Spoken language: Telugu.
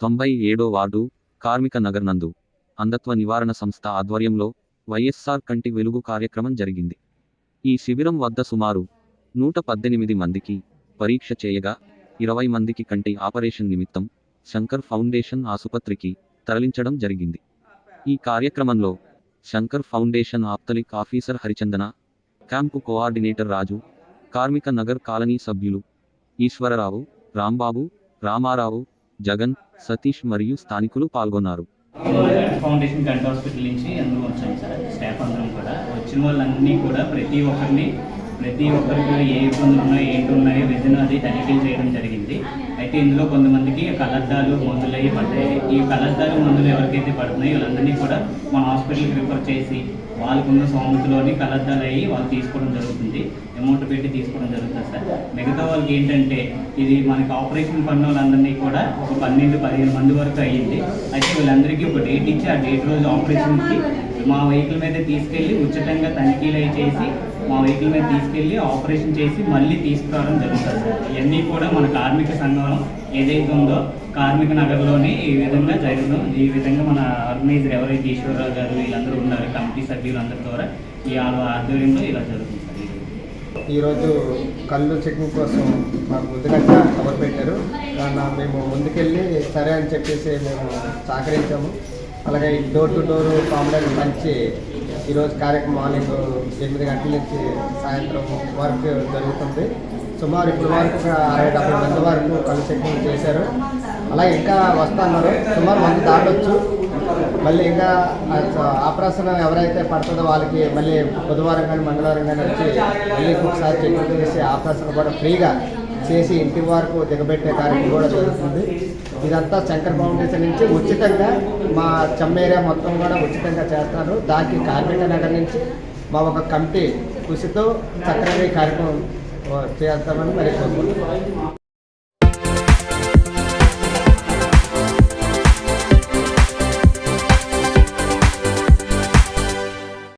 తొంభై ఏడో వార్డు కార్మిక నగర్ నందు అంధత్వ నివారణ సంస్థ ఆధ్వర్యంలో వైఎస్ఆర్ కంటి వెలుగు కార్యక్రమం జరిగింది. ఈ శిబిరం వద్ద సుమారు నూట పద్దెనిమిది మందికి పరీక్ష చేయగా ఇరవై మందికి కంటి ఆపరేషన్ నిమిత్తం శంకర్ ఫౌండేషన్ ఆసుపత్రికి తరలించడం జరిగింది. ఈ కార్యక్రమంలో Shankar foundation ophthalmic officer Harichandana camp coordinator Raju Karmika Nagar colony సభ్యులు ఈశ్వరరావు రాంబాబు రామారావు జగన్ సతీష్ మరియు స్థానికులు పాల్గొన్నారు. ఫౌండేషన్ గంట హాస్పిటల్ నుంచి అందరూ వచ్చాము సార్ స్టాఫ్ అందరం కూడా. వచ్చిన వాళ్ళన్నీ కూడా ప్రతి ఒక్కరిని ప్రతి ఒక్కరికి ఏ ఇబ్బందులు ఉన్నాయో ఏంటి ఉన్నాయో విధిన అది తనిఖీలు చేయడం అయితే ఇందులో కొంతమందికి కలద్దాలు మందులు అయ్యి పడ్డాయి. ఈ కలద్దాలు మందులు ఎవరికైతే పడుతున్నాయో వాళ్ళందరినీ కూడా మన హాస్పిటల్కి రిఫర్ చేసి వాళ్ళకున్న సోమతిలోని కలద్దాలు అయ్యి వాళ్ళు తీసుకోవడం జరుగుతుంది. అమౌంట్ పెట్టి తీసుకోవడం జరుగుతుంది సార్. మిగతా వాళ్ళకి ఏంటంటే ఇది మనకి ఆపరేషన్ పడిన వాళ్ళందరినీ కూడా ఒక పన్నెండు పదిహేను మంది వరకు అయ్యింది. అయితే వీళ్ళందరికీ ఒక డేట్ ఇచ్చి ఆ డేట్ రోజు ఆపరేషన్కి మా వెహికల్ మీద తీసుకెళ్ళి ఉచితంగా తనిఖీలు అవి చేసి మా వెహికల్ మీద తీసుకెళ్ళి ఆపరేషన్ చేసి మళ్ళీ తీసుకురావడం జరుగుతుంది సార్. ఇవన్నీ కూడా మన కార్మిక సంఘం ఏదైతే ఉందో కార్మిక నగర్లోనే ఈ విధంగా జరగడం ఈ విధంగా మన ఆర్గనైజర్ ఎవరైతే ఈశ్వరరావు గారు వీళ్ళందరూ ఉన్నారు కమిటీ సభ్యులందరి ద్వారా ఈ వాళ్ళ ఆధ్వర్యంలో ఇలా జరుగుతుంది ఈరోజు కళ్ళు చెకింగ్ కోసం మాకు ముందుగంట కవర్ పెట్టారు. దాన్ని మేము ముందుకెళ్ళి సరే అని చెప్పేసి మేము సహకరించాము. అలాగే డోర్ టు డోర్ కాంప్లైంట్ మంచి ఈరోజు కార్యక్రమం మార్నింగ్ ఎనిమిది గంటల నుంచి సాయంత్రం వర్క్ జరుగుతుంది. సుమారు ఇప్పుడు వరకు ఒక అరవై డెబ్బై మంది వరకు కళ్ళు చేశారు. అలా ఇంకా వస్తున్నారు. సుమారు మంది దాటొచ్చు. మళ్ళీ ఇంకా ఆపరేషన్ ఎవరైతే పడుతుందో వాళ్ళకి మళ్ళీ బుధవారం కానీ మంగళవారం కానీ వచ్చి మళ్ళీ ఒకసారి చెక్ చేసి ఆపరేషన్ కూడా ఫ్రీగా చేసి ఇంటి వరకు దిగబెట్టే కార్యక్రమం కూడా జరుగుతుంది. ఇదంతా శంకర్ ఫౌండేషన్ నుంచి ఉచితంగా మా చెమ్మేరియా మొత్తం కూడా ఉచితంగా చేస్తారు. దానికి కార్మిక నగర్ నుంచి మా ఒక కమిటీ కృషితో చక్కగా కార్యక్రమం చేస్తామని మరి